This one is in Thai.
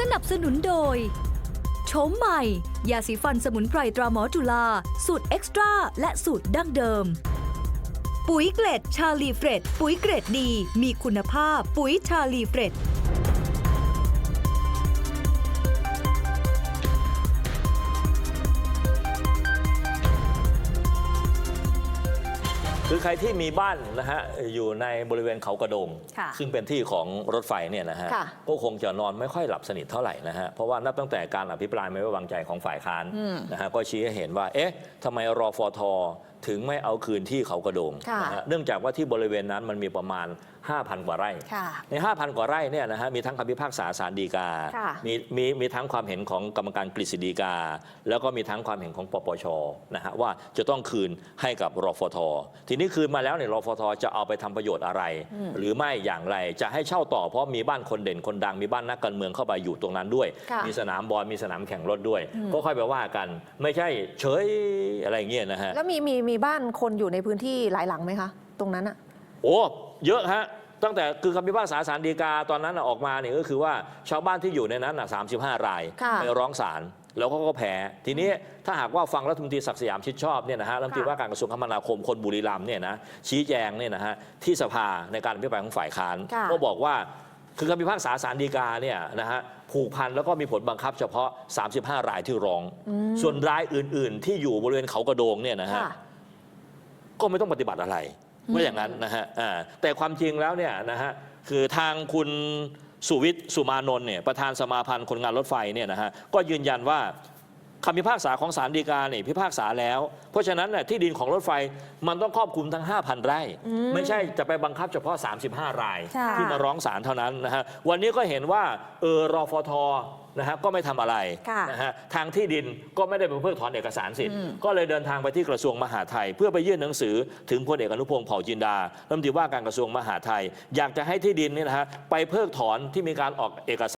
สนับสนุนโดยโฉมใหม่ ยาสีฟันสมุนไพรตราหมอจุฬาสูตรเอ็กซ์ตร้าและสูตรดั้งเดิม ปุ๋ยเกรดชาลีเฟรด ปุ๋ยเกรดดี มีคุณภาพปุ๋ยชาลีเฟรด คือใครที่มีบ้านนะฮะอยู่ในบริเวณเขากระโดง ค่ะซึ่งเป็นที่ของรถไฟเนี่ยนะฮะค่ะ ก็คงจะนอนไม่ค่อยหลับสนิทเท่าไหร่นะฮะเพราะว่านับตั้งแต่การอภิปรายไม่ไว้วางใจของฝ่ายค้านอืมนะฮะก็ชี้ให้เห็นว่าเอ๊ะทำไมรอฟท ถึงไม่เอาคืนที่เขากระโดงค่ะนะฮะเนื่องจากว่าที่บริเวณนั้นมันมีประมาณ 5,000 กว่าไร่ค่ะใน 5,000 กว่าไร่เนี่ยนะฮะมีทั้งคำพิพากษาศาลฎีกาค่ะมีมีมีทั้งความเห็นของกรรมการกฤษฎีกา แล้วก็มีทั้งความเห็นของปปชนะฮะว่าจะต้องคืนให้กับรฟท ทีนี้คืนมาแล้วเนี่ยรฟทจะเอาไปทำประโยชน์อะไร หรือไม่อย่างไรจะให้เช่าต่อเพราะมีบ้านคนเด่นคนดังมีบ้านนักการเมืองเข้าไปอยู่ตรงนั้นด้วยค่ะมีสนามบอลมีสนามแข่งรถด้วย ก็ค่อยไปว่ากัน ไม่ใช่เฉยอะไรอย่างเงี้ยนะฮะแล้วมีมีมีบ้านคนอยู่ในพื้นที่หลายหลังไหมคะ ตรงนั้นอะโอ้เยอะฮะตั้งแต่คือคำพิพากษาศาลฎีกาตอนนั้นน่ะออกมาเนี่ยก็คือว่าชาวบ้านที่อยู่ในนั้นน่ะ35รายค่ะไปร้องศาลแล้วเขาก็แพ้ทีนี้ถ้าหากว่าฟังรัฐมนตรีศักดิ์สยามชิดชอบเนี่ยนะฮะรัฐมนตรีค่ะว่าการกระทรวงคมนาคมคนบุรีรัมย์เนี่ยนะชี้แจงเนี่ยนะฮะที่สภาในการอภิปรายของฝ่ายค้านค่ะก็บอกว่าคือคำพิพากษาศาลฎีกาเนี่ยนะฮะผูกพันแล้วก็มีผลบังคับเฉพาะ 35 รายที่ร้อง ส่วนรายอื่น ๆ ที่อยู่บริเวณเขากระโดงเนี่ยนะฮะค่ะ ก็ไม่ต้องปฏิบัติอะไรไม่อย่างนั้นนะฮะอ่าแต่ความจริงแล้วเนี่ยนะฮะคือทางคุณสุวิทย์สุมานนท์เนี่ยประธานสมาพันธ์คนงานรถไฟเนี่ยนะฮะก็ยืนยันว่า คำพิพากษาของศาลฎีกาเนี่ยพิพากษาแล้ว เพราะฉะนั้นเนี่ยที่ดินของรถไฟมันต้องครอบคลุมทั้ง 5,000 ไร่ไม่ใช่จะไปบังคับเฉพาะ 35 รายใช่ที่มาร้องศาลเท่านั้นนะฮะวันนี้ก็เห็นว่าเออรอฟทนะฮะก็ไม่ทำอะไรค่ะนะฮะทางที่ดินก็ไม่ได้ไปเพิกถอนเอกสารสิทธิ์ก็เลยเดินทางไปที่กระทรวงมหาดไทย เพื่อไปยื่นหนังสือถึงพลเอกอนุพงศ์เผ่าจินดารัฐมนตรีว่าการกระทรวงมหาดไทย อยากจะให้ที่ดินนี่นะฮะไปเพิกถอนที่มีการออกเอกสาร